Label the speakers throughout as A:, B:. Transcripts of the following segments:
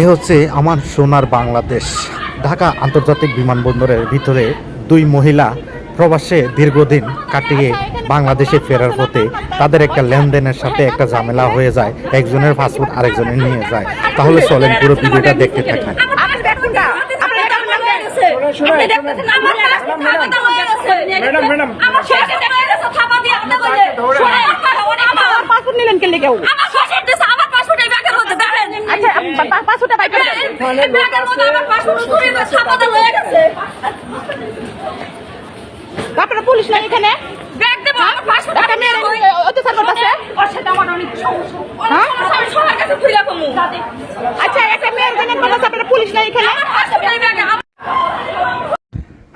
A: এ হচ্ছে আমার সোনার বাংলাদেশ। ঢাকা আন্তর্জাতিক বিমানবন্দরের ভিতরে দুই মহিলা প্রবাসে দীর্ঘদিন কাটিয়ে বাংলাদেশে ফেরার পথে তাদের একটা লেনদেনের সাথে একটা ঝামেলা হয়ে যায়। একজনের পাসপোর্ট আরেকজনের নিয়ে যায়। তাহলে চলেন পুরো ভিডিওটা দেখতে থাকেন।
B: আপনার ব্যাগ কে লেগেও
C: আমার শ্বশুর দিছে আমার পাসপোর্ট এই ব্যাগের মধ্যে দেখেন
B: আচ্ছা পাসপোর্টটা বাই করে দেন।
C: এই ব্যাগের মধ্যে আমার পাসপোর্ট চুরি করে দিয়ে হয়ে গেছে।
B: আপনারা পুলিশ নাই এখানে?
C: ব্যাগ দেবো আমার পাসপোর্ট
B: একটা মেয়ের অত্যাচার করতেছে।
C: ওর সাথে আমার অনেক সমস্যা।
B: হ্যাঁ?
C: আমি সবার কাছে খুলে কমু
B: আচ্ছা একটা মেয়ের জন্য আপনারা পুলিশ নাই এখানে?
C: আমার পাসপোর্ট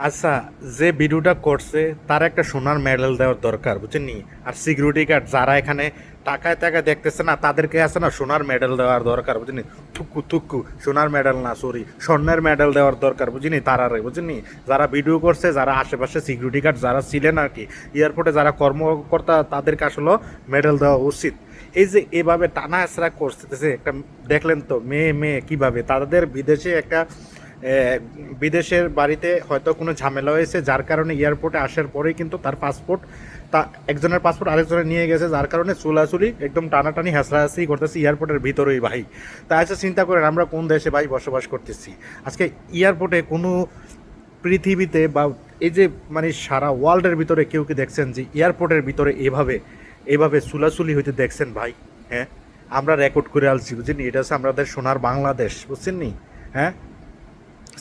A: আচ্ছা যে ভিডিওটা করছে, তার একটা সোনার মেডেল দেওয়ার দরকার বুঝছেন নি আর সিকিউরিটি গার্ড যারা এখানে টাকায় টাকা দেখতেছে না, তাদেরকে আছে না সোনার মেডেল দেওয়ার দরকার বুঝলি থুকু থুকু, সোনার মেডেল না সরি স্বর্ণের মেডেল দেওয়ার দরকার বুঝিনি তারারে বুঝিনি যারা ভিডিও করছে, যারা আশেপাশে সিকিউরিটি গার্ড যারা ছিলেন আর কি এয়ারপোর্টে যারা কর্মকর্তা, তাদেরকে আসলে মেডেল দেওয়া উচিত। এই যে এভাবে টানা আছড়া করতেছে, একটা, দেখলেন তো, মেয়ে মেয়ে, কীভাবে? তাদের বিদেশে একটা বিদেশের বাড়িতে হয়তো কোনো ঝামেলা হয়েছে, যার কারণে এয়ারপোর্টে আসার পরেই কিন্তু তার পাসপোর্ট, তা একজনের পাসপোর্ট আরেকজনের নিয়ে গেছে, যার কারণে চুলাচুলি একদম টানাটানি হাসরাহাসি করতেছে এয়ারপোর্টের ভিতরেই ভাই। তা আচ্ছা চিন্তা করেন, আমরা কোন দেশে ভাই বসবাস করতেছি? আজকে এয়ারপোর্টে কোনো পৃথিবীতে বা এই যে মানে সারা ওয়ার্ল্ডের ভিতরে কেউ কি দেখছেন যে এয়ারপোর্টের ভিতরে এভাবে এভাবে চুলাচুলি হইতে দেখছেন ভাই? হ্যাঁ? আমরা রেকর্ড করে আলছি, বুঝছেন এটা হচ্ছে আমাদের সোনার বাংলাদেশ, বুঝছেন নি? হ্যাঁ?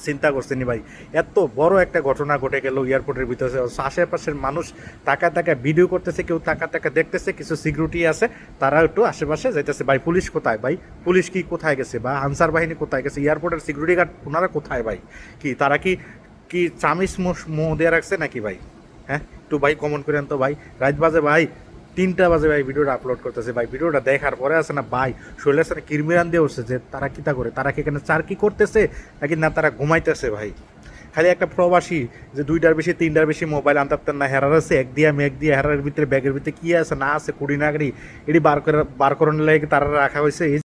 A: চিন্তা করছেন ভাই এত বড় একটা ঘটনা ঘটে গেল এয়ারপোর্টের ভিতরে আশেপাশের মানুষ তাকা তাকা ভিডিও করতেছে কেউ তাকা তাকা দেখতেছে কিছু সিকিউরিটি আছে তারা একটু আশেপাশে যাইতেছে ভাই পুলিশ কোথায় ভাই পুলিশ কি কোথায় গেছে বা আনসার বাহিনী কোথায় গেছে এয়ারপোর্টের সিকিউরিটি গার্ড ওনারা কোথায় ভাই কি তারা কি কি চামিস মোহ দিয়ে রাখছে নাকি ভাই হ্যাঁ একটু ভাই কমন করেন তো ভাই রাত বাজে ভাই তিনটা বাজে ভাই ভিডিওটা আপলোড করতেছে। ভাই, ভিডিওটা দেখার পরে আছে না, ভাই শরীরের সাথে কিরমিরান দিয়ে উঠছে যে তারা কিতা করে? তারা কি এখানে চার কি করতেছে নাকি না তারা ঘুমাইতেছে ভাই? খালি একটা প্রবাসী যে দুইটার বেশি, তিনটার বেশি মোবাইল আনতে না, হেরার আছে, এক দিয়া মেঘ দিয়ে হেরার ভিতরে, ব্যাগের ভিতরে কী আছে, না আছে, কুড়ি নাগরি, এটি বার করে, বার করানোর লাগে তারা রাখা হয়েছে?